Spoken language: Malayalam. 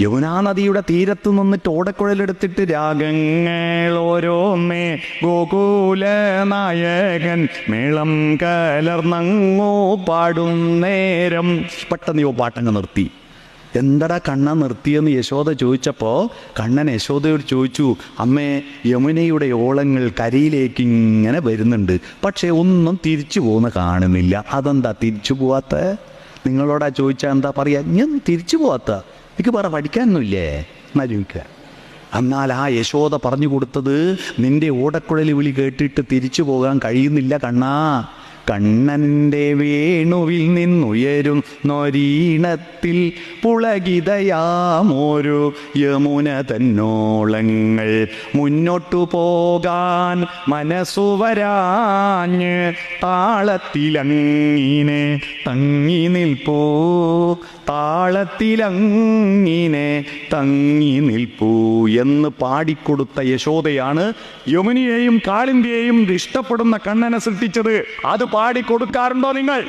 യമുനാ നദിയുടെ തീരത്ത് നിന്നിട്ട് ഓടക്കുഴലെടുത്തിട്ട് രാഗങ്ങൾ ഓരോന്നേ. ഗോകുല നായകൻ മേളം കലർന്നങ്ങോ പാടും നേരം പെട്ടെന്ന് യോ പാട്ടങ്ങ് നിർത്തി. എന്തടാ കണ്ണ നിർത്തിയെന്ന് യശോദ ചോദിച്ചപ്പോൾ കണ്ണൻ യശോദയോട് ചോദിച്ചു അമ്മേ യമുനയുടെ ഓളങ്ങൾ കരയിലേക്ക് ഇങ്ങനെ വരുന്നുണ്ട്. പക്ഷേ ഒന്നും തിരിച്ചു പോകുന്ന കാണുന്നില്ല. അതെന്താ തിരിച്ചു പോവാത്ത? നിങ്ങളോടാ ചോദിച്ചാൽ എന്താ പറയുക ഞാൻ തിരിച്ചു പോവാത്ത. എനിക്ക് പറ പഠിക്കാനൊന്നുമില്ലേ? എന്നാ ചോദിക്കുക. എന്നാൽ ആ യശോദ പറഞ്ഞു കൊടുത്തത് നിന്റെ ഓടക്കുഴലി വിളി കേട്ടിട്ട് തിരിച്ചു പോകാൻ കഴിയുന്നില്ല കണ്ണാ. കണ്ണന്റെ വേണുവിൽ നിന്നുയരും നൊരീണത്തിൽ പുളകിതയാമോരു യമുന തന്നോളങ്ങൾ മുന്നോട്ടു പോകാൻ മനസ്സുവരാഞ്ഞ് താളത്തിലങ്ങിനെ തങ്ങി നിൽപ്പോ താളത്തിലങ്ങിനെ തങ്ങി നിൽപ്പൂ എന്ന് പാടിക്കൊടുത്ത യശോദയാണ് യമുനിയെയും കാളിന്തിയെയും ഇഷ്ടപ്പെടുന്ന കണ്ണനെ സൃഷ്ടിച്ചത്. അത് പാടിക്കൊടുക്കാറുണ്ടോ നിങ്ങൾ?